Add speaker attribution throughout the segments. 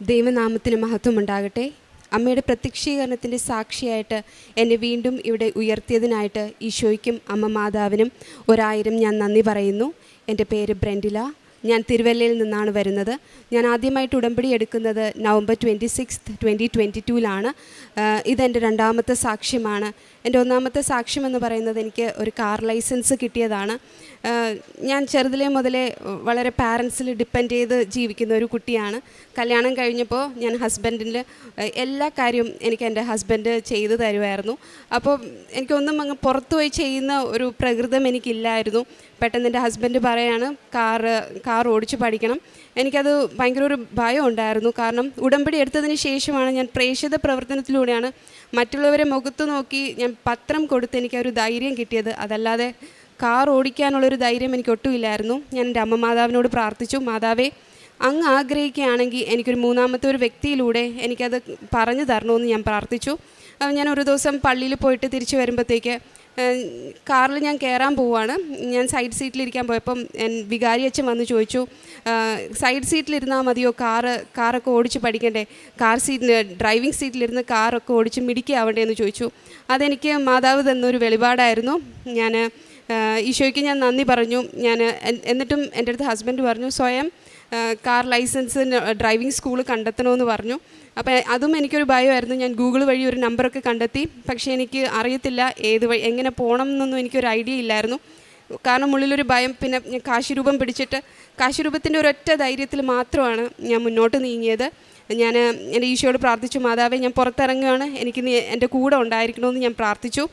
Speaker 1: ദൈവനാമത്തിന് മഹത്വം ഉണ്ടാകട്ടെ അമ്മയുടെ പ്രത്യക്ഷീകരണത്തിന്റെ സാക്ഷിയായിട്ട് എന്നെ വീണ്ടും ഇവിടെ ഉയർത്തിയതിനായിട്ട് ഈശോയ്ക്കും അമ്മ മാതാവിനും ഒരായിരം ഞാൻ നന്ദി പറയുന്നു. എന്റെ പേര് ബ്രെൻഡില. ഞാൻ തിരുവല്ലയിൽ നിന്നാണ് വരുന്നത്. ഞാൻ ആദ്യമായിട്ട് ഉടമ്പടി എടുക്കുന്നത് November twenty six twenty twenty ടൂവിലാണ് ഇതെന്റെ രണ്ടാമത്തെ സാക്ഷ്യമാണ്. എന്റെ ഒന്നാമത്തെ സാക്ഷ്യം എന്ന് പറയുന്നത് എനിക്ക് ഒരു കാർ ലൈസൻസ് കിട്ടിയതാണ്. ഞാൻ ചെറുതിലേ മുതലേ വളരെ പാരൻസിൽ ഡിപ്പെൻഡ് ചെയ്ത് ജീവിക്കുന്ന ഒരു കുട്ടിയാണ്. കല്യാണം കഴിഞ്ഞപ്പോൾ ഞാൻ ഹസ്ബൻഡിന്റെ എല്ലാ കാര്യവും എനിക്ക് എന്റെ ഹസ്ബൻഡ് ചെയ്തു തരുമായിരുന്നു. അപ്പോൾ എനിക്കൊന്നും അങ്ങ് പുറത്തു പോയി ചെയ്യുന്ന ഒരു പ്രകൃതം എനിക്കില്ലായിരുന്നു. പെട്ടെന്ന് എന്റെ ഹസ്ബൻഡ് പറയാണ് കാറ് കാർ ഓടിച്ച് പഠിക്കണം. എനിക്കത് ഭയങ്കര ഒരു ഭയം ഉണ്ടായിരുന്നു. കാരണം ഉടമ്പടി എടുത്തതിന് ശേഷമാണ് ഞാൻ പ്രേക്ഷിത പ്രവർത്തനത്തിലൂടെയാണ് മറ്റുള്ളവരെ മുഖത്ത് നോക്കി ഞാൻ പത്രം കൊടുത്ത് എനിക്ക് ഒരു ധൈര്യം കിട്ടിയത്. അതല്ലാതെ കാർ ഓടിക്കാനുള്ളൊരു ധൈര്യം എനിക്ക് ഒട്ടുമില്ലായിരുന്നു. ഞാൻ എന്റെ അമ്മ മാതാവിനോട് പ്രാർത്ഥിച്ചു. മാതാവേ അങ്ങ് ആഗ്രഹിക്കുകയാണെങ്കിൽ എനിക്കൊരു മൂന്നാമത്തെ ഒരു വ്യക്തിയിലൂടെ എനിക്കത് പറഞ്ഞു തരണമെന്ന് ഞാൻ പ്രാർത്ഥിച്ചു. ഞാൻ ഒരു ദിവസം പള്ളിയിൽ പോയിട്ട് തിരിച്ചു വരുമ്പോഴത്തേക്ക് കാറിൽ ഞാൻ കയറാൻ പോവുകയാണ് ഞാൻ സൈഡ് സീറ്റിലിരിക്കാൻ പോയപ്പം വികാരി അച്ഛൻ വന്ന് ചോദിച്ചു സൈഡ് സീറ്റിലിരുന്നാൽ മതിയോ? കാറ് കാറൊക്കെ ഓടിച്ച് പഠിക്കണ്ടേ? കാർ സീറ്റിൽ ഡ്രൈവിംഗ് സീറ്റിലിരുന്ന് കാറൊക്കെ ഓടിച്ച് മിടിക്കാവണ്ടേ? എന്ന് ചോദിച്ചു. അതെനിക്ക് മാതാവ് തന്നൊരു വെളിപാടായിരുന്നു. ഞാൻ ഈശോയ്ക്ക് ഞാൻ നന്ദി പറഞ്ഞു. ഞാൻ എന്നിട്ടും എന്റെ അടുത്ത് ഹസ്ബൻഡ് പറഞ്ഞു സ്വയം കാർ ലൈസൻസ് ഡ്രൈവിംഗ് സ്കൂൾ കണ്ടെത്തണമെന്ന് പറഞ്ഞു. അപ്പോൾ അതും എനിക്കൊരു ഭയമായിരുന്നു. ഞാൻ ഗൂഗിൾ വഴി ഒരു നമ്പറൊക്കെ കണ്ടെത്തി. പക്ഷേ എനിക്ക് അറിയത്തില്ല ഏത് വഴി എങ്ങനെ പോകണം എന്നൊന്നും എനിക്കൊരു ഐഡിയ ഇല്ലായിരുന്നു. കാരണം ഉള്ളിലൊരു ഭയം പിന്നെ കാശിരൂപം പിടിച്ചിട്ട് കാശിരൂപത്തിന്റെ ഒരൊറ്റ ധൈര്യത്തിൽ മാത്രമാണ് ഞാൻ മുന്നോട്ട് നീങ്ങിയത്. ഞാൻ എന്റെ ഈശോയോട് പ്രാർത്ഥിച്ചു മാതാവേ ഞാൻ പുറത്തിറങ്ങുകയാണ്. എനിക്ക് നീ എന്റെ കൂടെ ഉണ്ടായിരിക്കണമെന്ന് ഞാൻ പ്രാർത്ഥിച്ചു.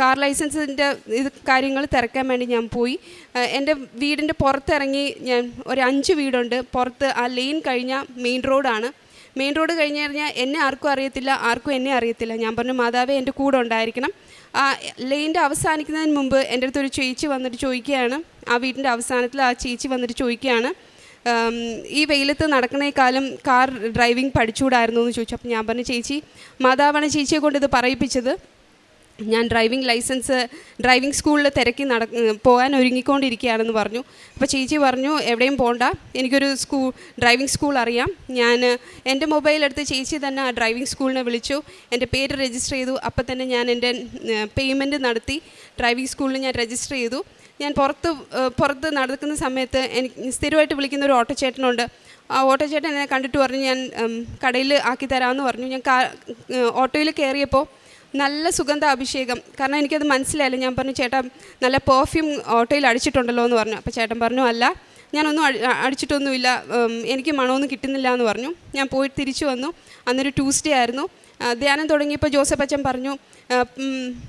Speaker 1: കാർ ലൈസൻസിന്റെ ഇത് കാര്യങ്ങൾ തിരക്കാൻ വേണ്ടി ഞാൻ പോയി. എന്റെ വീടിന്റെ പുറത്തിറങ്ങി ഞാൻ ഒരു അഞ്ച് വീടുണ്ട്. പുറത്ത് ആ ലെയിൻ കഴിഞ്ഞ മെയിൻ റോഡാണ് മെയിൻ റോഡ് കഴിഞ്ഞ് കഴിഞ്ഞാൽ എന്നെ ആർക്കും അറിയത്തില്ല ആർക്കും എന്നെ അറിയത്തില്ല. ഞാൻ പറഞ്ഞു മാതാവേ എന്റെ കൂടെ ഉണ്ടായിരിക്കണം. ആ ലെയിന്റെ അവസാനിക്കുന്നതിന് മുമ്പ് എന്റെ അടുത്തൊരു ചേച്ചി വന്നിട്ട് ചോദിക്കുകയാണ്. ആ വീടിന്റെ അവസാനത്തിൽ ആ ചേച്ചി വന്നിട്ട് ചോദിക്കുകയാണ് ഈ വെയിലത്ത് നടക്കണേക്കാളും കാർ ഡ്രൈവിംഗ് പഠിച്ചുകൂടായിരുന്നു എന്ന് ചോദിച്ചു. അപ്പോൾ ഞാൻ പറഞ്ഞു ചേച്ചി മാതാവാണ് ചേച്ചിയെ കൊണ്ട് ഇത് പറയിപ്പിച്ചത്. ഞാൻ ഡ്രൈവിംഗ് ലൈസൻസ് ഡ്രൈവിംഗ് സ്കൂളിൽ തിരക്കി നട പോകാൻ ഒരുങ്ങിക്കൊണ്ടിരിക്കുകയാണെന്ന് പറഞ്ഞു. അപ്പോൾ ചേച്ചി പറഞ്ഞു എവിടെയും പോകണ്ട എനിക്കൊരു സ്കൂൾ ഡ്രൈവിംഗ് സ്കൂൾ അറിയാം. ഞാൻ എന്റെ മൊബൈൽ എടുത്ത് ചേച്ചി തന്നെ ആ ഡ്രൈവിംഗ് സ്കൂളിനെ വിളിച്ചു. എന്റെ പേര് രജിസ്റ്റർ ചെയ്തു. അപ്പോൾ തന്നെ ഞാൻ എന്റെ പേയ്മെന്റ് നടത്തി. ഡ്രൈവിംഗ് സ്കൂളിൽ ഞാൻ രജിസ്റ്റർ ചെയ്തു. ഞാൻ പുറത്ത് പുറത്ത് നടക്കുന്ന സമയത്ത് എനിക്ക് സ്ഥിരമായിട്ട് വിളിക്കുന്ന ഒരു ഓട്ടോ ചേട്ടനുണ്ട് ആ ഓട്ടോ ചേട്ടൻ എന്നെ കണ്ടിട്ട് പറഞ്ഞു ഞാൻ കടയിൽ ആക്കി തരാമെന്ന് പറഞ്ഞു. ഞാൻ ഓട്ടോയിൽ കയറിയപ്പോൾ നല്ല സുഗന്ധ അഭിഷേകം കാരണം എനിക്കത് മനസ്സിലായില്ല. ഞാൻ പറഞ്ഞു ചേട്ടാ നല്ല പെർഫ്യൂം ഓട്ടോയിൽ അടിച്ചിട്ടുണ്ടല്ലോ എന്ന് പറഞ്ഞു. അപ്പോൾ ചേട്ടൻ പറഞ്ഞു അല്ല ഞാനൊന്നും അടി- അടിച്ചിട്ടൊന്നുമില്ല. എനിക്ക് മണമൊന്നും കിട്ടുന്നില്ല എന്ന് പറഞ്ഞു. ഞാൻ പോയി തിരിച്ചു വന്നു. അന്നൊരു ട്യൂസ്ഡേ ആയിരുന്നു. ധ്യാനം തുടങ്ങിയപ്പോൾ ജോസഫ് അച്ഛൻ പറഞ്ഞു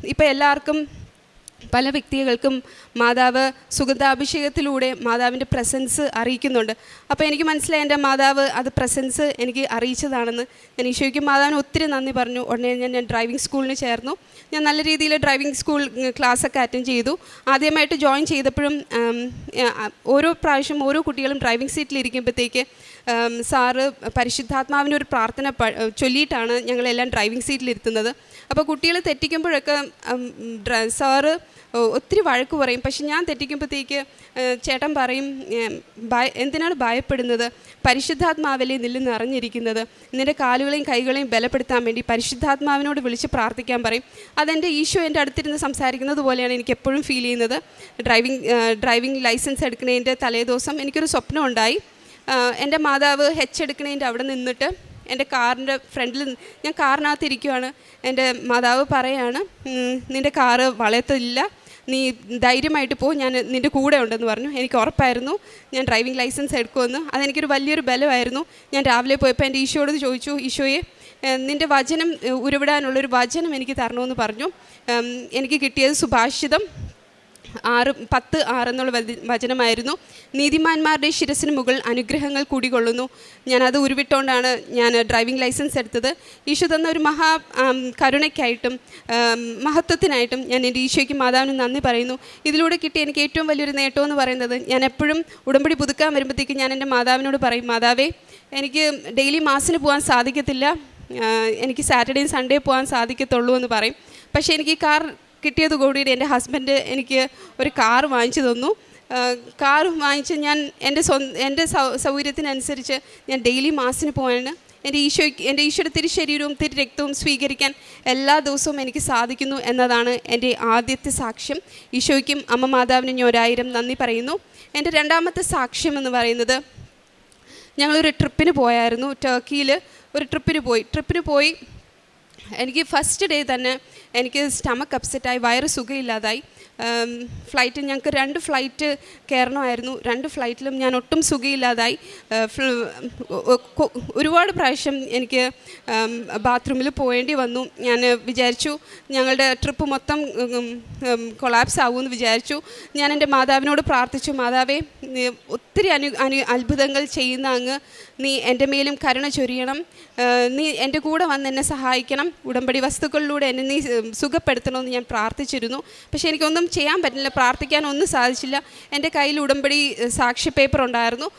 Speaker 1: ഇപ്പോൾ എല്ലാവർക്കും പല വ്യക്തികൾക്കും മാതാവ് സുഗന്ധാഭിഷേകത്തിലൂടെ മാതാവിന്റെ പ്രസൻസ് അറിയിക്കുന്നുണ്ട്. അപ്പോൾ എനിക്ക് മനസ്സിലായി എന്റെ മാതാവ് അത് പ്രസൻസ് എനിക്ക് അറിയിച്ചതാണെന്ന്. ഞാൻ ഈശോയ്ക്കും മാതാവിന് ഒത്തിരി നന്ദി പറഞ്ഞു. ഉടനെ ഞാൻ ഞാൻ ഡ്രൈവിംഗ് സ്കൂളിന് ചേർന്നു. ഞാൻ നല്ല രീതിയിൽ ഡ്രൈവിംഗ് സ്കൂൾ ക്ലാസ്സൊക്കെ അറ്റൻഡ് ചെയ്തു. ആദ്യമായിട്ട് ജോയിൻ ചെയ്തപ്പോഴും ഓരോ പ്രാവശ്യം ഓരോ കുട്ടികളും ഡ്രൈവിംഗ് സീറ്റിലിരിക്കുമ്പോഴത്തേക്ക് സാറ് പരിശുദ്ധാത്മാവിന്റെ ഒരു പ്രാർത്ഥന ചൊല്ലിയിട്ടാണ് ഞങ്ങളെല്ലാം ഡ്രൈവിംഗ് സീറ്റിലിരുത്തുന്നത്. അപ്പോൾ കുട്ടികൾ തെറ്റിക്കുമ്പോഴൊക്കെ സാറ് ഒത്തിരി വഴക്ക് പറയും. പക്ഷെ ഞാൻ തെറ്റിക്കുമ്പോഴത്തേക്ക് ചേട്ടൻ പറയും എന്തിനാണ് ഭയപ്പെടുന്നത്? പരിശുദ്ധാത്മാവിലെ നില്ല് നിറഞ്ഞിരിക്കുന്നത്? നിന്റെ കാലുകളെയും കൈകളെയും ബലപ്പെടുത്താൻ വേണ്ടി പരിശുദ്ധാത്മാവിനോട് വിളിച്ച് പ്രാർത്ഥിക്കാൻ പറയും. അതെന്റെ ഈശോ എന്റെ അടുത്തിരുന്ന് സംസാരിക്കുന്നത് പോലെയാണ് എനിക്ക് എപ്പോഴും ഫീൽ ചെയ്യുന്നത്. ഡ്രൈവിംഗ് ഡ്രൈവിംഗ് ലൈസൻസ് എടുക്കുന്നതിന്റെ തലേദിവസം എനിക്കൊരു സ്വപ്നം ഉണ്ടായി. എന്റെ മാതാവ് ഹെച്ച് എടുക്കണേന്റെ അവിടെ നിന്നിട്ട് എന്റെ കാറിന്റെ ഫ്രണ്ടിൽ ഞാൻ കാറിനകത്ത് ഇരിക്കുവാണ് എന്റെ മാതാവ് പറയാണ് "ഉം, നിന്റെ കാറ് വളയത്തില്ല നീ ധൈര്യമായിട്ട് പോ. ഞാൻ നിന്റെ കൂടെ ഉണ്ടെന്ന് പറഞ്ഞു. എനിക്ക് ഉറപ്പായിരുന്നു. ഞാൻ ഡ്രൈവിംഗ് ലൈസൻസ് എടുക്കുമെന്ന്. അതെനിക്കൊരു വലിയൊരു ബലമായിരുന്നു. ഞാൻ രാവിലെ പോയപ്പോൾ എന്റെ ഈശോയോട് ചോദിച്ചു ഈശോയെ നിന്റെ വചനം ഉരുവിടാനുള്ളൊരു വചനം എനിക്ക് തരണമെന്ന് പറഞ്ഞു. എനിക്ക് കിട്ടിയത് സുഭാഷിതം. ആറ് പത്ത് ആറെന്നുള്ള വചനമായിരുന്നു. നീതിമാന്മാരുടെ ശിരസിന് മുകളിൽ അനുഗ്രഹങ്ങൾ കൂടികൊള്ളുന്നു ഞാനത് ഉരുവിട്ടുകൊണ്ടാണ് ഞാൻ ഡ്രൈവിംഗ് ലൈസൻസ് എടുത്തത്. ഈശോ തന്ന ഒരു മഹാ കരുണയ്ക്കായിട്ടും മഹത്വത്തിനായിട്ടും ഞാൻ എന്റെ ഈശോയ്ക്ക് മാതാവിന് നന്ദി പറയുന്നു. ഇതിലൂടെ കിട്ടിയ എനിക്ക് ഏറ്റവും വലിയൊരു നേട്ടം എന്ന് പറയുന്നത് ഞാൻ എപ്പോഴും ഉടമ്പടി പുതുക്കാൻ വരുമ്പോഴത്തേക്ക് ഞാൻ എന്റെ മാതാവിനോട് പറയും മാതാവേ എനിക്ക് ഡെയിലി മാസിന് പോകാൻ സാധിക്കത്തില്ല. എനിക്ക് സാറ്റർഡേയും സൺഡേ പോകാൻ സാധിക്കത്തുള്ളൂ എന്ന് പറയും. പക്ഷേ എനിക്ക് കാർ കിട്ടിയത് കൂടിയിട്ട് എന്റെ ഹസ്ബൻഡ് എനിക്ക് ഒരു കാർ വാങ്ങിച്ചു തന്നു. കാർ വാങ്ങിച്ച് ഞാൻ എന്റെ സ്വ എന്റെ സൗകര്യത്തിനനുസരിച്ച് ഞാൻ ഡെയിലി മാസിന് പോവാണ്. എന്റെ ഈശോയ്ക്ക് എന്റെ ഈശോയുടെ തിരു ശരീരവും തിരു രക്തവും സ്വീകരിക്കാൻ എല്ലാ ദിവസവും എനിക്ക് സാധിക്കുന്നു എന്നതാണ് എന്റെ ആദ്യത്തെ സാക്ഷ്യം. ഈശോയ്ക്കും അമ്മ മാതാവിനും ഞാൻ ഒരായിരം നന്ദി പറയുന്നു. എന്റെ രണ്ടാമത്തെ സാക്ഷ്യം എന്ന് പറയുന്നത് ഞങ്ങളൊരു ട്രിപ്പിന് പോയായിരുന്നു. ടർക്കിയിൽ ഒരു ട്രിപ്പിന് പോയി. ട്രിപ്പിന് പോയി എനിക്ക് ഫസ്റ്റ് ഡേ തന്നെ എനിക്ക് സ്റ്റമക്ക് അപ്സെറ്റായി വയറ് സുഖമില്ലാതായി. ഫ്ലൈറ്റ് ഞങ്ങൾക്ക് രണ്ട് ഫ്ലൈറ്റ് കയറണമായിരുന്നു. രണ്ട് ഫ്ലൈറ്റിലും ഞാൻ ഒട്ടും സുഖമില്ലാതായി. ഒരുപാട് പ്രാവശ്യം എനിക്ക് ബാത്റൂമിൽ പോകേണ്ടി വന്നു. ഞാൻ വിചാരിച്ചു ഞങ്ങളുടെ ട്രിപ്പ് മൊത്തം കൊളാപ്സ് ആവുമെന്ന് വിചാരിച്ചു. ഞാൻ എന്റെ മാതാവിനോട് പ്രാർത്ഥിച്ചു മാതാവേ ഒത്തിരി അനു അനു അത്ഭുതങ്ങൾ ചെയ്യുന്ന അങ്ങ്. നീ എന്റെ മേലും കരുണ ചൊരിയണം. നീ എന്റെ കൂടെ വന്ന് എന്നെ സഹായിക്കണം. ഉടമ്പടി വസ്തുക്കളിലൂടെ എന്നെ നീ സുഖപ്പെടുത്തണമെന്ന് ഞാൻ പ്രാർത്ഥിച്ചിരുന്നു. പക്ഷേ എനിക്കൊന്നും ചെയ്യാൻ പറ്റില്ല പ്രാർത്ഥിക്കാൻ ഒന്നും സാധിച്ചില്ല. എന്റെ കയ്യിൽ ഉടമ്പടി സാക്ഷി പേപ്പർ ഉണ്ടായിരുന്നു.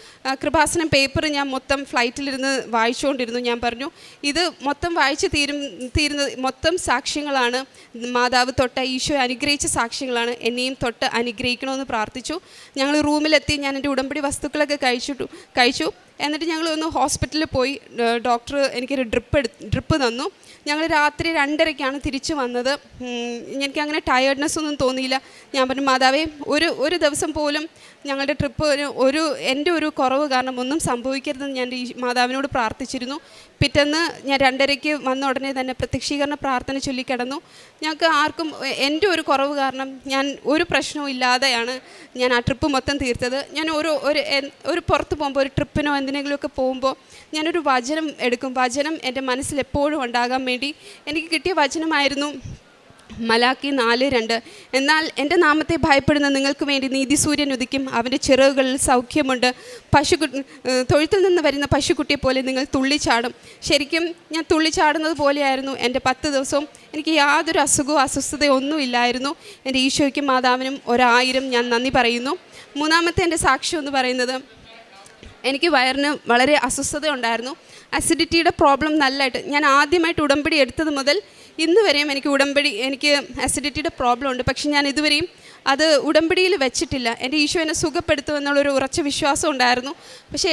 Speaker 1: കൃപാസനം പേപ്പർ ഞാൻ മൊത്തം ഫ്ലൈറ്റിലിരുന്ന് വായിച്ചുകൊണ്ടിരുന്നു. ഞാൻ പറഞ്ഞു ഇത് മൊത്തം വായിച്ച് തീരും തീരുന്നത് മൊത്തം സാക്ഷ്യങ്ങളാണ്. മാതാവ് തൊട്ട ഈശോ അനുഗ്രഹിച്ച സാക്ഷ്യങ്ങളാണ്. എന്നെയും തൊട്ട് അനുഗ്രഹിക്കണമെന്ന് പ്രാർത്ഥിച്ചു. ഞങ്ങൾ റൂമിലെത്തി ഞാൻ എന്റെ ഉടമ്പടി വസ്തുക്കളൊക്കെ കഴിച്ചിട്ടു കഴിച്ചു. എന്നിട്ട് ഞങ്ങൾ ഒന്ന് ഹോസ്പിറ്റലിൽ പോയി ഡോക്ടർ എനിക്കൊരു ഡ്രിപ്പ് എടു ഡ്രിപ്പ് തന്നു. ഞങ്ങൾ രാത്രി രണ്ടരയ്ക്കാണ് തിരിച്ചു വന്നത്. എനിക്ക് അങ്ങനെ ടയേർഡ്നെസ് ഒന്നും തോന്നിയില്ല. ഞാൻ പറഞ്ഞു മാതാവേ ഒരു ഒരു ദിവസം പോലും ഞങ്ങളുടെ ട്രിപ്പ് ഒരു ഒരു എന്റെ ഒരു കുറവ് കാരണം ഒന്നും സംഭവിക്കരുതെന്ന് ഞാൻ ഈ മാതാവിനോട് പ്രാർത്ഥിച്ചിരുന്നു. പിറ്റേന്ന് ഞാൻ രണ്ടരയ്ക്ക് വന്ന ഉടനെ തന്നെ പ്രത്യക്ഷീകരണ പ്രാർത്ഥന ചൊല്ലിക്കിടന്നു ഞങ്ങൾക്ക് ആർക്കും എന്റെ ഒരു കുറവ് കാരണം ഞാൻ ഒരു പ്രശ്നവും ഇല്ലാതെയാണ് ഞാൻ ആ ട്രിപ്പ് മൊത്തം തീർത്തത്. ഞാൻ ഒരു ഒരു ഒരു പുറത്ത് പോകുമ്പോൾ ഒരു ട്രിപ്പിനോ എന്തിനെങ്കിലുമൊക്കെ പോകുമ്പോൾ ഞാനൊരു വചനം എടുക്കും. വചനം എന്റെ മനസ്സിൽ എപ്പോഴും ഉണ്ടാകാൻ വേണ്ടി എനിക്ക് കിട്ടിയ വചനമായിരുന്നു മലാക്കി നാല് രണ്ട്. എന്നാൽ എന്റെ നാമത്തെ ഭയപ്പെടുന്ന നിങ്ങൾക്ക് വേണ്ടി നീതി സൂര്യൻ ഉദിക്കും. അവന്റെ ചിറകുകളിൽ സൗഖ്യമുണ്ട്. പശു തൊഴുത്തിൽ നിന്ന് വരുന്ന പശുക്കുട്ടിയെ പോലെ നിങ്ങൾ തുള്ളിച്ചാടും ശരിക്കും ഞാൻ തുള്ളിച്ചാടുന്നത് പോലെയായിരുന്നു എന്റെ പത്ത് ദിവസവും. എനിക്ക് യാതൊരു അസുഖവും അസ്വസ്ഥതയോ ഒന്നും ഇല്ലായിരുന്നു. എന്റെ ഈശോയ്ക്കും മാതാവിനും ഒരായിരം ഞാൻ നന്ദി പറയുന്നു. മൂന്നാമത്തെ എന്റെ സാക്ഷ്യം എന്ന് പറയുന്നത് എനിക്ക് വയറിന് വളരെ അസ്വസ്ഥത ഉണ്ടായിരുന്നു. അസിഡിറ്റിയുടെ പ്രോബ്ലം നല്ലതായിട്ട് ഞാൻ ആദ്യമായിട്ട് ഉടമ്പടി എടുത്തത് മുതൽ ഇന്ന് വരെയും എനിക്ക് ഉടമ്പടി എനിക്ക് അസിഡിറ്റിയുടെ പ്രോബ്ലം ഉണ്ട്. പക്ഷെ ഞാൻ ഇതുവരെയും അത് ഉടമ്പടിയിൽ വെച്ചിട്ടില്ല. എന്റെ ഈശോ എന്നെ സുഖപ്പെടുത്തുമെന്നുള്ളൊരു ഉറച്ച വിശ്വാസം ഉണ്ടായിരുന്നു. പക്ഷേ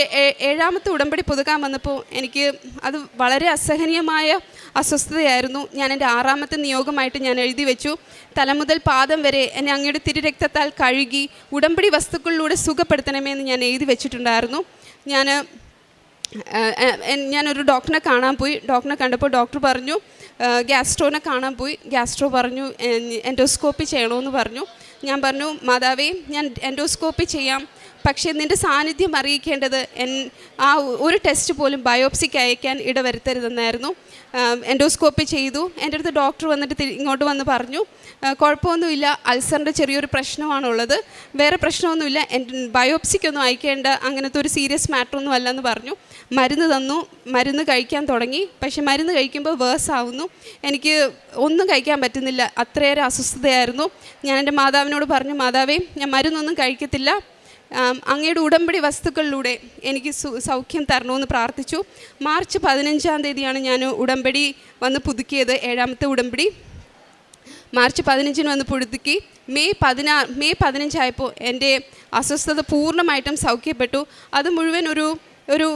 Speaker 1: ഏഴാമത്തെ ഉടമ്പടി പുതുക്കാൻ വന്നപ്പോൾ എനിക്ക് അത് വളരെ അസഹനീയമായ അസ്വസ്ഥതയായിരുന്നു. ഞാൻ എന്റെ ആറാമത്തെ നിയോഗമായിട്ട് ഞാൻ എഴുതി വെച്ചു. തല മുതൽ പാദം വരെ എന്നെ അങ്ങയുടെ തിരുരക്തത്താൽ കഴുകി ഉടമ്പടി വസ്തുക്കളിലൂടെ സുഖപ്പെടുത്തണമേ എന്ന് ഞാൻ എഴുതി വെച്ചിട്ടുണ്ടായിരുന്നു. ഞാൻ ഞാനൊരു ഡോക്ടറിനെ കാണാൻ പോയി. ഡോക്ടറിനെ കണ്ടപ്പോൾ ഡോക്ടർ പറഞ്ഞു ഗ്യാസ്ട്രോനെ കാണാൻ പോയി. ഗ്യാസ്ട്രോ പറഞ്ഞു എൻഡോസ്കോപ്പി ചെയ്യണമെന്ന് പറഞ്ഞു. ഞാൻ പറഞ്ഞു മാതാവേ ഞാൻ എൻഡോസ്കോപ്പി ചെയ്യാം. പക്ഷേ നിന്റെ സാന്നിധ്യം അറിയിക്കേണ്ടത് എൻ ആ ഒരു ടെസ്റ്റ് പോലും ബയോപ്സിക്ക് അയക്കാൻ ഇടവരുത്തരുതെന്നായിരുന്നു. എൻഡോസ്കോപ്പി ചെയ്തു. എന്റെ അടുത്ത് ഡോക്ടർ വന്നിട്ട് ഇങ്ങോട്ട് വന്ന് പറഞ്ഞു "ആ, കുഴപ്പമൊന്നുമില്ല അൾസറിന്റെ ചെറിയൊരു പ്രശ്നമാണുള്ളത്. വേറെ പ്രശ്നമൊന്നുമില്ല എന്റെ ബയോപ്സിക്കൊന്നും അയക്കേണ്ട അങ്ങനത്തെ ഒരു സീരിയസ് മാറ്ററൊന്നും അല്ലെന്ന് പറഞ്ഞു. മരുന്ന് തന്നു മരുന്ന് കഴിക്കാൻ തുടങ്ങി. പക്ഷേ മരുന്ന് കഴിക്കുമ്പോൾ വേഴ്സ് ആവുന്നു. എനിക്ക് ഒന്നും കഴിക്കാൻ പറ്റുന്നില്ല. അത്രയേറെ അസ്വസ്ഥതയായിരുന്നു. ഞാൻ എന്റെ മാതാവിനോട് പറഞ്ഞു മാതാവേ ഞാൻ മരുന്നൊന്നും കഴിക്കത്തില്ല. അങ്ങയുടെ ഉടമ്പടി വസ്തുക്കളിലൂടെ എനിക്ക് സൗഖ്യം തരണമെന്ന് പ്രാർത്ഥിച്ചു. മാർച്ച് പതിനഞ്ചാം തീയതിയാണ് ഞാൻ ഉടമ്പടി വന്ന് പുതുക്കിയത് ഏഴാമത്തെ ഉടമ്പടി. മാർച്ച് പതിനഞ്ചിന് വന്ന് പുതുക്കി. മെയ് പതിനാ മെയ് പതിനഞ്ചായപ്പോൾ എന്റെ അസ്വസ്ഥത പൂർണമായിട്ടും സൗഖ്യപ്പെട്ടു. അത് മുഴുവൻ ഒരു ഒരു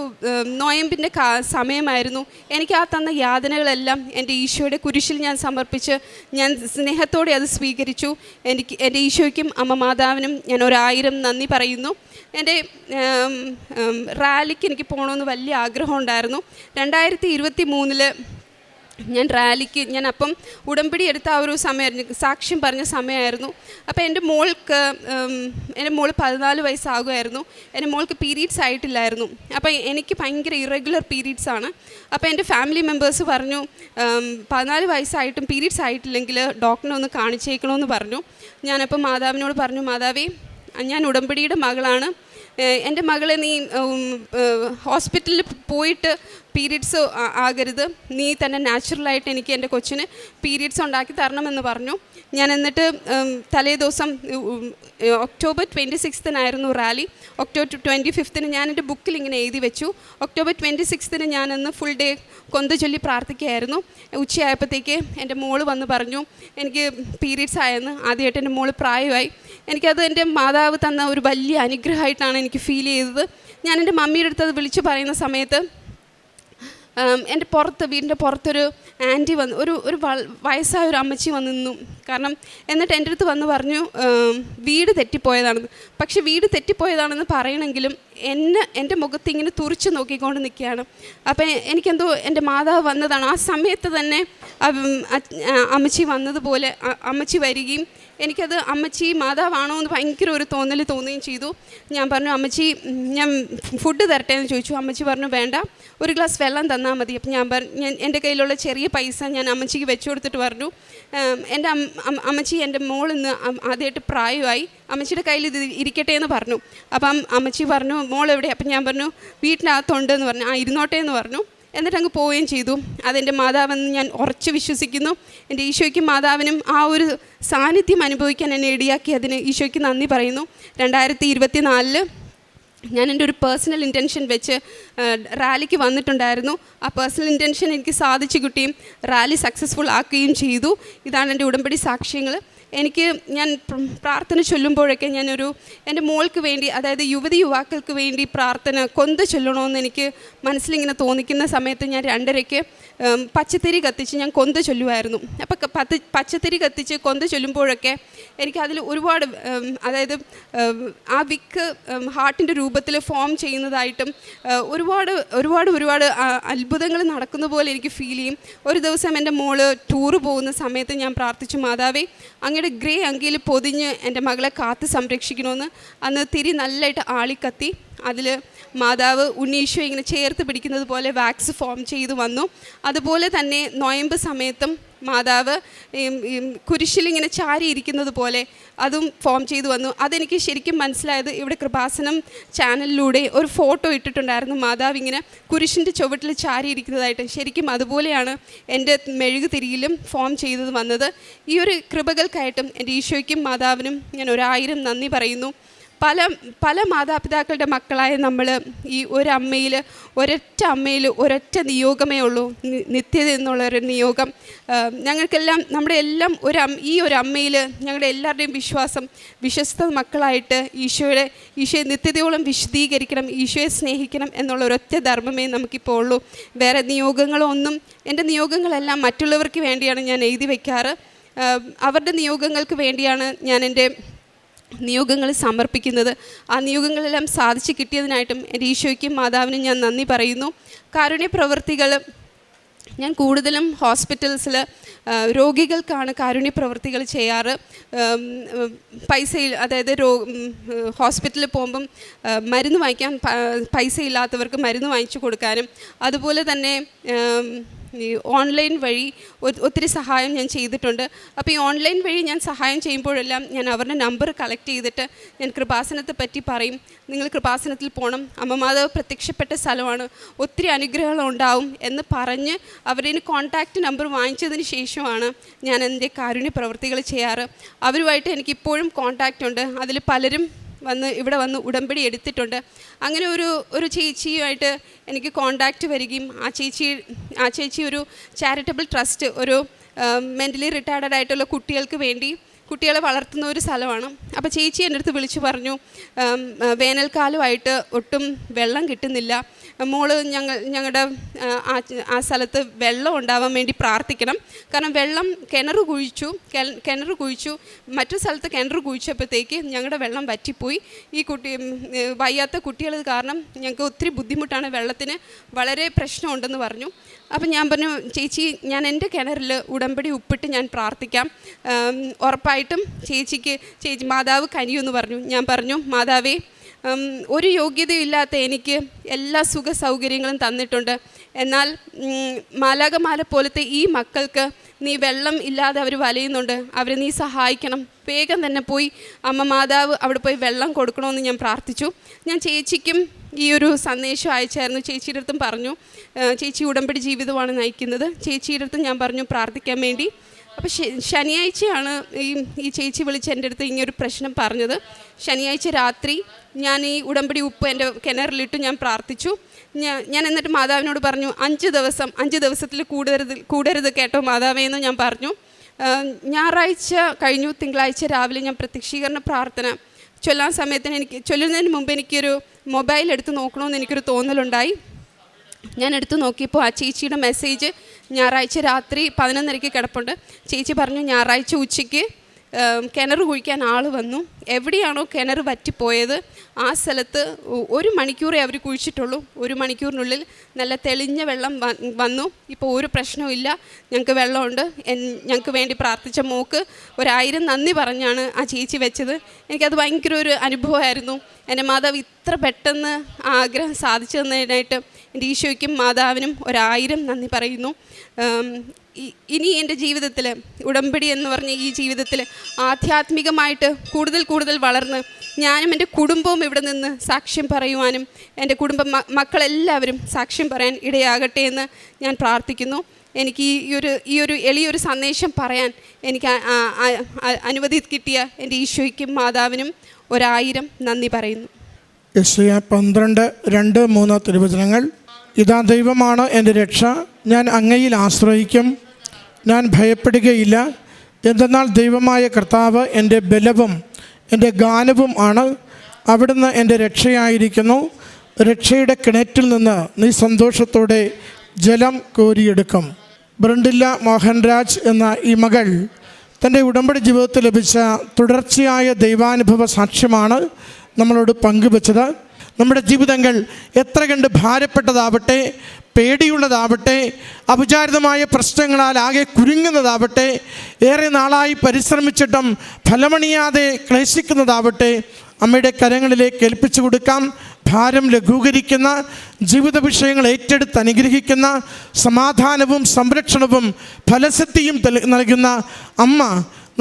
Speaker 1: നോയമ്പിന്റെ സമയമായിരുന്നു. എനിക്ക് ആ തന്ന യാതനകളെല്ലാം എന്റെ ഈശോയുടെ കുരിശിൽ ഞാൻ സമർപ്പിച്ച് ഞാൻ സ്നേഹത്തോടെ അത് സ്വീകരിച്ചു. എനിക്ക് എന്റെ ഈശോയ്ക്കും അമ്മ മാതാവിനും ഞാൻ ഒരായിരം നന്ദി പറയുന്നു. എന്റെ റാലിക്ക് എനിക്ക് പോകണമെന്ന് വലിയ ആഗ്രഹം ഉണ്ടായിരുന്നു. രണ്ടായിരത്തി ഇരുപത്തി മൂന്നിൽ ഞാൻ റാലിക്ക് ഞാൻ അപ്പം ഉടമ്പടി എടുത്ത ആ ഒരു സമയമായിരുന്നു സാക്ഷ്യം പറഞ്ഞ സമയമായിരുന്നു അപ്പോൾ എന്റെ മോൾക്ക് എന്റെ മോൾ പതിനാല് വയസ്സാകുമായിരുന്നു. എന്റെ മോൾക്ക് പീരീഡ്സ് ആയിട്ടില്ലായിരുന്നു. അപ്പോൾ എനിക്ക് ഭയങ്കര ഇറഗുലർ പീരീഡ്സ് ആണ്. അപ്പോൾ എന്റെ ഫാമിലി മെമ്പേഴ്സ് പറഞ്ഞു പതിനാല് വയസ്സായിട്ടും പീരീഡ്സ് ആയിട്ടില്ലെങ്കിൽ ഡോക്ടറിനെ ഒന്ന് കാണിച്ചേക്കണമെന്ന് പറഞ്ഞു. ഞാനപ്പോൾ മാതാവിനോട് പറഞ്ഞു മാതാവേ ഞാൻ ഉടമ്പടിയുടെ മകളാണ്. എന്റെ മകളെ നീ ഹോസ്പിറ്റലിൽ പോയിട്ട് പീരീഡ്സ് ആകരുത്. നീ തന്നെ നാച്ചുറലായിട്ട് എനിക്ക് എന്റെ കൊച്ചിന് പീരീഡ്സ് ഉണ്ടാക്കി തരണമെന്ന് പറഞ്ഞു. ഞാൻ എന്നിട്ട് തലേ ദിവസം ഒക്ടോബർ ട്വന്റി സിക്സ്തിനായിരുന്നു റാലി. ഒക്ടോബർ ട്വന്റി ഫിഫ്തിന് ഞാൻ എന്റെ ബുക്കിൽ ഇങ്ങനെ എഴുതി വെച്ചു. ഒക്ടോബർ ട്വന്റി സിക്സ്തിന് ഞാനന്ന് ഫുൾ ഡേ കൊന്ത ചൊല്ലി പ്രാർത്ഥിക്കുകയായിരുന്നു. ഉച്ചയായപ്പോഴത്തേക്ക് എന്റെ മോൾ വന്ന് പറഞ്ഞു എനിക്ക് പീരീഡ്സ് ആയെന്ന്. ആദ്യമായിട്ട് എന്റെ മോൾ പ്രായമായി. എനിക്കത് എന്റെ മാതാവ് തന്ന ഒരു വലിയ അനുഗ്രഹമായിട്ടാണ് എനിക്ക് ഫീൽ ചെയ്തത്. ഞാൻ എന്റെ മമ്മിയുടെ അടുത്ത് അത് വിളിച്ചു പറയുന്ന സമയത്ത് എന്റെ പുറത്ത് വീടിന്റെ പുറത്തൊരു ആന്റി വന്ന് ഒരു ഒരു വയസ്സായ ഒരു അമ്മച്ചി വന്ന് നിന്നു. കാരണം എന്നിട്ട് എന്റെ അടുത്ത് വന്ന് പറഞ്ഞു വീട് തെറ്റിപ്പോയതാണെന്ന്. പക്ഷെ വീട് തെറ്റിപ്പോയതാണെന്ന് പറയണമെങ്കിലും എന്നെ എന്റെ മുഖത്ത് ഇങ്ങനെ തുറിച്ച് നോക്കിക്കൊണ്ട് നിൽക്കുകയാണ്. അപ്പം എനിക്കെന്തോ എന്റെ മാതാവ് വന്നതാണ്. ആ സമയത്ത് തന്നെ അമ്മച്ചി വന്നതുപോലെ അമ്മച്ചി വരികയും എനിക്കത് അമ്മച്ചി മാതാവാണോ എന്ന് ഭയങ്കര ഒരു തോന്നൽ തോന്നുകയും ചെയ്തു. ഞാൻ പറഞ്ഞു അമ്മച്ചി ഞാൻ ഫുഡ് തരട്ടെ എന്ന് ചോദിച്ചു. അമ്മച്ചി പറഞ്ഞു വേണ്ട ഒരു ഗ്ലാസ് വെള്ളം തന്നാൽ മതി. അപ്പം ഞാൻ പറഞ്ഞു ഞാൻ എന്റെ കയ്യിലുള്ള ചെറിയ പൈസ ഞാൻ അമ്മച്ചിക്ക് വെച്ചു കൊടുത്തിട്ട് പറഞ്ഞു. എന്റെ അമ്മച്ചി എന്റെ മോളിൽ നിന്ന് ആദ്യമായിട്ട് പ്രായമായി അമ്മച്ചിയുടെ കയ്യിൽ ഇത് ഇരിക്കട്ടെ എന്ന് പറഞ്ഞു. അപ്പം അമ്മച്ചി പറഞ്ഞു മോൾ എവിടെ? അപ്പം ഞാൻ പറഞ്ഞു വീട്ടിനകത്തുണ്ട് എന്ന് പറഞ്ഞു. ആ ഇരുന്നോട്ടെ എന്ന് പറഞ്ഞു. എന്നിട്ട് അങ്ങ് പോവുകയും ചെയ്തു. അതെന്റെ മാതാവെന്ന് ഞാൻ ഉറച്ച് വിശ്വസിക്കുന്നു. എന്റെ ഈശോയ്ക്കും മാതാവിനും ആ ഒരു സാന്നിധ്യം അനുഭവിക്കാൻ എന്നെ ഇടയാക്കി. അതിന് ഈശോയ്ക്ക് നന്ദി പറയുന്നു. രണ്ടായിരത്തി ഇരുപത്തി നാലിൽ ഞാൻ എന്റെ ഒരു പേഴ്സണൽ ഇന്റൻഷൻ വെച്ച് റാലിക്ക് വന്നിട്ടുണ്ടായിരുന്നു. ആ പേഴ്സണൽ ഇന്റൻഷൻ എനിക്ക് സാധിച്ചു കിട്ടുകയും റാലി സക്സസ്ഫുൾ ആക്കുകയും ചെയ്തു. ഇതാണ് എന്റെ ഉടമ്പടി സാക്ഷ്യങ്ങൾ. എനിക്ക് ഞാൻ പ്ര- പ്രാർത്ഥന ചൊല്ലുമ്പോഴൊക്കെ ഞാനൊരു എന്റെ മോൾക്ക് വേണ്ടി അതായത് യുവതി യുവാക്കൾക്ക് വേണ്ടി പ്രാർത്ഥന കൊന്ത ചൊല്ലണമെന്ന് എനിക്ക് മനസ്സിലിങ്ങനെ തോന്നിക്കുന്ന സമയത്ത് ഞാൻ രണ്ടരയ്ക്ക് പച്ചത്തിരി കത്തിച്ച് ഞാൻ കൊന്ത ചൊല്ലുമായിരുന്നു അപ്പോൾ പത്ത് പച്ചത്തിരി കത്തിച്ച് കൊന്ത ചൊല്ലുമ്പോഴൊക്കെ എനിക്ക് അതിൽ ഒരുപാട് അതായത് ആ വിക്ക് ഹാർട്ടിന്റെ രൂപത്തിൽ ഫോം ചെയ്യുന്നതായിട്ടും ഒരുപാട് ഒരുപാട് ഒരുപാട് അത്ഭുതങ്ങൾ നടക്കുന്ന പോലെ എനിക്ക് ഫീൽ ചെയ്യും. ഒരു ദിവസം എന്റെ മോൾ ടൂറ് പോകുന്ന സമയത്ത് ഞാൻ പ്രാർത്ഥിച്ചു മാതാവേ അങ്ങയുടെ ഗ്രേ അങ്കിയിൽ പൊതിഞ്ഞ് എന്റെ മകളെ കാത്ത് സംരക്ഷിക്കണമെന്ന് അന്ന് തിരി നല്ലതായിട്ട് ആളിക്കത്തി. അതിൽ മാതാവ് ഉണ്ണീശോ ഇങ്ങനെ ചേർത്ത് പിടിക്കുന്നത് പോലെ വാക്സ് ഫോം ചെയ്തു വന്നു. അതുപോലെ തന്നെ നൊയമ്പ് സമയത്തും മാതാവ് ഈ ഉം, കുരിശിലിങ്ങനെ ചാരി ഇരിക്കുന്നത് പോലെ അതും ഫോം ചെയ്തു വന്നു. അതെനിക്ക് ശരിക്കും മനസ്സിലായത് ഇവിടെ കൃപാസനം ചാനലിലൂടെ ഒരു ഫോട്ടോ ഇട്ടിട്ടുണ്ടായിരുന്നു. മാതാവ് ഇങ്ങനെ കുരിശിന്റെ ചുവട്ടിൽ ചാരിയിരിക്കുന്നതായിട്ട് ശരിക്കും അതുപോലെയാണ് എന്റെ മെഴുകു തിരിയിലും ഫോം ചെയ്തത് വന്നത്. ഈ ഒരു കൃപകൾക്കായിട്ടും എന്റെ ഈശോയ്ക്കും മാതാവിനും ഞാൻ ഒരായിരം നന്ദി പറയുന്നു. പല പല മാതാപിതാക്കളുടെ മക്കളായ നമ്മൾ ഈ ഒരമ്മയിൽ ഒരൊറ്റ അമ്മയിൽ ഒരൊറ്റ നിയോഗമേ ഉള്ളൂ. നിത്യത എന്നുള്ളൊരു നിയോഗം. ഞങ്ങൾക്കെല്ലാം നമ്മുടെ എല്ലാം ഒരു ഈ ഒരു അമ്മയിൽ ഞങ്ങളുടെ എല്ലാവരുടെയും വിശ്വാസം വിശ്വസ്ത മക്കളായിട്ട് ഈശോയുടെ ഈശോയെ നിത്യതയോളം വിശദീകരിക്കണം ഈശോയെ സ്നേഹിക്കണം എന്നുള്ള ഒരൊറ്റ ധർമ്മമേ നമുക്കിപ്പോൾ ഉള്ളൂ. വേറെ നിയോഗങ്ങളോ ഒന്നും എന്റെ നിയോഗങ്ങളെല്ലാം മറ്റുള്ളവർക്ക് വേണ്ടിയാണ് ഞാൻ എഴുതി വയ്ക്കാറ് അവരുടെ നിയോഗങ്ങൾക്ക് വേണ്ടിയാണ് ഞാൻ എന്റെ നിയോഗങ്ങൾ സമർപ്പിക്കുന്നത്. ആ നിയോഗങ്ങളെല്ലാം സാധിച്ചു കിട്ടിയതിനായിട്ടും എന്റെ ഈശോയ്ക്കും മാതാവിനും ഞാൻ നന്ദി പറയുന്നു. കാരുണ്യ പ്രവൃത്തികൾ ഞാൻ കൂടുതലും ഹോസ്പിറ്റൽസിൽ രോഗികൾക്കാണ് കാരുണ്യ പ്രവൃത്തികൾ ചെയ്യാറ്. പൈസയിൽ അതായത് രോ ഹോസ്പിറ്റലിൽ പോകുമ്പം മരുന്ന് വാങ്ങിക്കാൻ പൈസ ഇല്ലാത്തവർക്ക് മരുന്ന് വാങ്ങിച്ചു കൊടുക്കാനും അതുപോലെ തന്നെ ഈ ഓൺലൈൻ വഴി ഒത്തിരി സഹായം ഞാൻ ചെയ്തിട്ടുണ്ട്. അപ്പോൾ ഈ ഓൺലൈൻ വഴി ഞാൻ സഹായം ചെയ്യുമ്പോഴെല്ലാം ഞാൻ അവരുടെ നമ്പർ കളക്ട് ചെയ്തിട്ട് ഞാൻ കൃപാസനത്തെ പറ്റി പറയും. നിങ്ങൾ കൃപാസനത്തിൽ പോകണം അമ്മമാതാവ് പ്രത്യക്ഷപ്പെട്ട സ്ഥലമാണ്. ഒത്തിരി അനുഗ്രഹങ്ങൾ ഉണ്ടാവും എന്ന് പറഞ്ഞ് അവരുടെ കോൺടാക്റ്റ് നമ്പർ വാങ്ങിച്ചതിന് ശേഷമാണ് ഞാൻ എന്റെ കാരുണ്യ പ്രവൃത്തികൾ ചെയ്യാറ്. അവരുമായിട്ട് എനിക്കിപ്പോഴും കോൺടാക്റ്റ് ഉണ്ട്. അതിൽ പലരും വന്ന് ഇവിടെ വന്ന് ഉടമ്പടി എടുത്തിട്ടുണ്ട്. അങ്ങനെ ഒരു ഒരു ചേച്ചിയുമായിട്ട് എനിക്ക് കോണ്ടാക്റ്റ് വരികയും ആ ചേച്ചി ആ ചേച്ചി ഒരു ചാരിറ്റബിൾ ട്രസ്റ്റ് ഒരു മെന്റലി റിട്ടയർഡ് ആയിട്ടുള്ള കുട്ടികൾക്ക് വേണ്ടി കുട്ടികളെ വളർത്തുന്ന ഒരു സ്ഥലമാണ്. അപ്പോൾ ചേച്ചി എന്റെ അടുത്ത് വിളിച്ചു പറഞ്ഞു "ഉം, ആ, വേനൽക്കാലമായിട്ട് ഒട്ടും വെള്ളം കിട്ടുന്നില്ല. മോൾ ഞങ്ങൾ ഞങ്ങളുടെ ആ സ്ഥലത്ത് വെള്ളം ഉണ്ടാവാൻ വേണ്ടി പ്രാർത്ഥിക്കണം. കാരണം വെള്ളം കിണർ കുഴിച്ചു കിണർ കുഴിച്ചു മറ്റു സ്ഥലത്ത് കിണർ കുഴിച്ചപ്പോഴത്തേക്ക് ഞങ്ങളുടെ വെള്ളം വറ്റിപ്പോയി. ഈ കുട്ടി വയ്യാത്ത കുട്ടികൾ കാരണം ഞങ്ങൾക്ക് ഒത്തിരി ബുദ്ധിമുട്ടാണ് വെള്ളത്തിന്. വളരെ പ്രശ്നമുണ്ടെന്ന് പറഞ്ഞു. അപ്പം ഞാൻ പറഞ്ഞു ചേച്ചി ഞാൻ എന്റെ കിണറിൽ ഉടമ്പടി ഉപ്പിട്ട് ഞാൻ പ്രാർത്ഥിക്കാം. ഉറപ്പായിട്ടും ചേച്ചിക്ക് ചേച്ചി മാതാവ് കനിയുമെന്ന് പറഞ്ഞു. ഞാൻ പറഞ്ഞു മാതാവേ ഒരു യോഗ്യതയില്ലാത്ത എനിക്ക് എല്ലാ സുഖ സൗകര്യങ്ങളും തന്നിട്ടുണ്ട്. എന്നാൽ മാലാകമാല പോലത്തെ ഈ മക്കൾക്ക് നീ വെള്ളം ഇല്ലാതെ അവർ വലയുന്നുണ്ട്. അവരെ നീ സഹായിക്കണം. വേഗം തന്നെ പോയി അമ്മ മാതാവ് അവിടെ പോയി വെള്ളം കൊടുക്കണമെന്ന് ഞാൻ പ്രാർത്ഥിച്ചു. ഞാൻ ചേച്ചിക്കും ഈ ഒരു സന്ദേശം അയച്ചായിരുന്നു. ചേച്ചിയുടെ അടുത്തും പറഞ്ഞു ചേച്ചി ഉടമ്പടി ജീവിതമാണ് നയിക്കുന്നത്. ചേച്ചിയുടെ അടുത്തും ഞാൻ പറഞ്ഞു പ്രാർത്ഥിക്കാൻ വേണ്ടി. അപ്പോൾ ശനിയാഴ്ചയാണ് ഈ ഈ ചേച്ചി വിളിച്ച് എന്റെ അടുത്ത് ഇങ്ങനൊരു പ്രശ്നം പറഞ്ഞത്. ശനിയാഴ്ച രാത്രി ഞാൻ ഈ ഉടമ്പടി ഉപ്പ് എന്റെ കിണറിലിട്ട് ഞാൻ പ്രാർത്ഥിച്ചു. ഞാൻ ഞാൻ എന്നിട്ട് മാതാവിനോട് പറഞ്ഞു അഞ്ച് ദിവസം അഞ്ച് ദിവസത്തിൽ കൂടരുത് കൂടരുത് കേട്ടോ മാതാവേ എന്ന് ഞാൻ പറഞ്ഞു. ഞായറാഴ്ച കഴിഞ്ഞു തിങ്കളാഴ്ച രാവിലെ ഞാൻ പ്രത്യക്ഷീകരണ പ്രാർത്ഥന. ചൊല്ലാൻ സമയത്തിന് എനിക്ക് ചൊല്ലുന്നതിന് മുമ്പ് എനിക്കൊരു മൊബൈൽ എടുത്ത് നോക്കണമെന്ന് എനിക്കൊരു തോന്നലുണ്ടായി. ഞാൻ എടുത്തു നോക്കിയപ്പോൾ ആ ചേച്ചിയുടെ മെസ്സേജ് ഞായറാഴ്ച രാത്രി പതിനൊന്നരയ്ക്ക് കിടപ്പുണ്ട്. ചേച്ചി പറഞ്ഞു ഞായറാഴ്ച ഉച്ചയ്ക്ക് കിണർ കുഴിക്കാൻ ആൾ വന്നു. എവിടെയാണോ കിണർ വറ്റിപ്പോയത് ആ സ്ഥലത്ത് ഒരു മണിക്കൂറേ അവർ കുഴിച്ചിട്ടുള്ളൂ. ഒരു മണിക്കൂറിനുള്ളിൽ നല്ല തെളിഞ്ഞ വെള്ളം വന്നു. ഇപ്പോൾ ഒരു പ്രശ്നവുമില്ല ഞങ്ങൾക്ക് വെള്ളമുണ്ട്. ഞങ്ങൾക്ക് വേണ്ടി പ്രാർത്ഥിച്ച മോക്ക് ഒരായിരം നന്ദി പറഞ്ഞാണ് ആ ചേച്ചി വെച്ചത്. എനിക്കത് ഭയങ്കര ഒരു അനുഭവമായിരുന്നു. എന്റെ മാതാവ് ഇത്ര പെട്ടെന്ന് ആഗ്രഹം സാധിച്ചു തന്നതിനായിട്ട് എന്റെ ഈശോയ്ക്കും മാതാവിനും ഒരായിരം നന്ദി പറയുന്നു. ഇനി എന്റെ ജീവിതത്തിൽ ഉടമ്പടി എന്ന് പറഞ്ഞ ഈ ജീവിതത്തിൽ ആധ്യാത്മികമായിട്ട് കൂടുതൽ കൂടുതൽ വളർന്ന് ഞാനും എന്റെ കുടുംബവും ഇവിടെ നിന്ന് സാക്ഷ്യം പറയുവാനും എന്റെ കുടുംബ മക്കളെല്ലാവരും സാക്ഷ്യം പറയാൻ ഇടയാകട്ടെ എന്ന് ഞാൻ പ്രാർത്ഥിക്കുന്നു. എനിക്ക് ഈ ഒരു ഈ ഒരു എളിയൊരു സന്ദേശം പറയാൻ എനിക്ക് അനുമതി കിട്ടിയ എന്റെ ഈശോയ്ക്കും മാതാവിനും ഒരായിരം നന്ദി പറയുന്നു.
Speaker 2: യശയ പന്ത്രണ്ട് രണ്ട് മൂന്ന് തിരുവചനങ്ങൾ. ഇതാ ദൈവമാണ് എന്റെ രക്ഷ. ഞാൻ അങ്ങയിൽ ആശ്രയിക്കും. ഞാൻ ഭയപ്പെടുകയില്ല. എന്തെന്നാൽ ദൈവമായ കർത്താവ് എന്റെ ബലവും എന്റെ ഗാനവും ആണ്. അവിടുന്ന് എന്റെ രക്ഷയായിരിക്കുന്നു. രക്ഷയുടെ കിണറ്റിൽ നിന്ന് നീ സന്തോഷത്തോടെ ജലം കോരിയെടുക്കും. ബ്രണ്ടില്ല മോഹൻരാജ് എന്ന ഈ മകൾ തന്റെ ഉടമ്പടി ജീവിതത്തിൽ ലഭിച്ച തുടർച്ചയായ ദൈവാനുഭവ സാക്ഷ്യമാണ്. നമ്മളോട് പങ്കുവച്ചത്. നമ്മുടെ ജീവിതങ്ങൾ എത്ര കണ്ട് ഭാരപ്പെട്ടതാവട്ടെ പേടിയുള്ളതാവട്ടെ അപചാരിതമായ പ്രശ്നങ്ങളാൽ ആകെ കുരുങ്ങുന്നതാവട്ടെ ഏറെ നാളായി പരിശ്രമിച്ചിട്ടും ഫലമണിയാതെ ക്ലേശിക്കുന്നതാവട്ടെ അമ്മയുടെ കരങ്ങളിലേക്ക് ഏൽപ്പിച്ചു കൊടുക്കാം. ഭാരം ലഘൂകരിക്കുന്ന ജീവിത വിഷയങ്ങൾ ഏറ്റെടുത്ത് അനുഗ്രഹിക്കുന്ന സമാധാനവും സംരക്ഷണവും ഫലസിദ്ധിയും നൽകുന്ന അമ്മ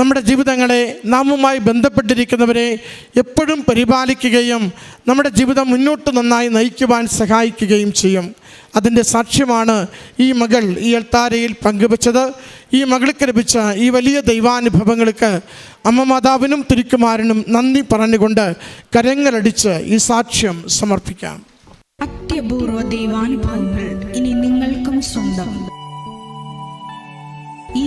Speaker 2: നമ്മുടെ ജീവിതങ്ങളെ നാമുമായി ബന്ധപ്പെട്ടിരിക്കുന്നവരെ എപ്പോഴും പരിപാലിക്കുകയും നമ്മുടെ ജീവിതം മുന്നോട്ട് നന്നായി നയിക്കുവാൻ സഹായിക്കുകയും ചെയ്യും. അതിന്റെ സാക്ഷ്യമാണ് ഈ മകൾ ഈ എൾത്താരയിൽ പങ്കുവച്ചത്. ഈ മകൾക്ക് ലഭിച്ച ഈ വലിയ ദൈവാനുഭവങ്ങൾക്ക് അമ്മ മാതാവിനും തിരുക്കുമാരനും നന്ദി പറഞ്ഞുകൊണ്ട് കരങ്ങളടിച്ച് ഈ സാക്ഷ്യം സമർപ്പിക്കാം.
Speaker 3: അത്യപൂർവ ദൈവാനുഭവങ്ങൾ ഇനി നിങ്ങൾക്കും സ്വന്തം. ഈ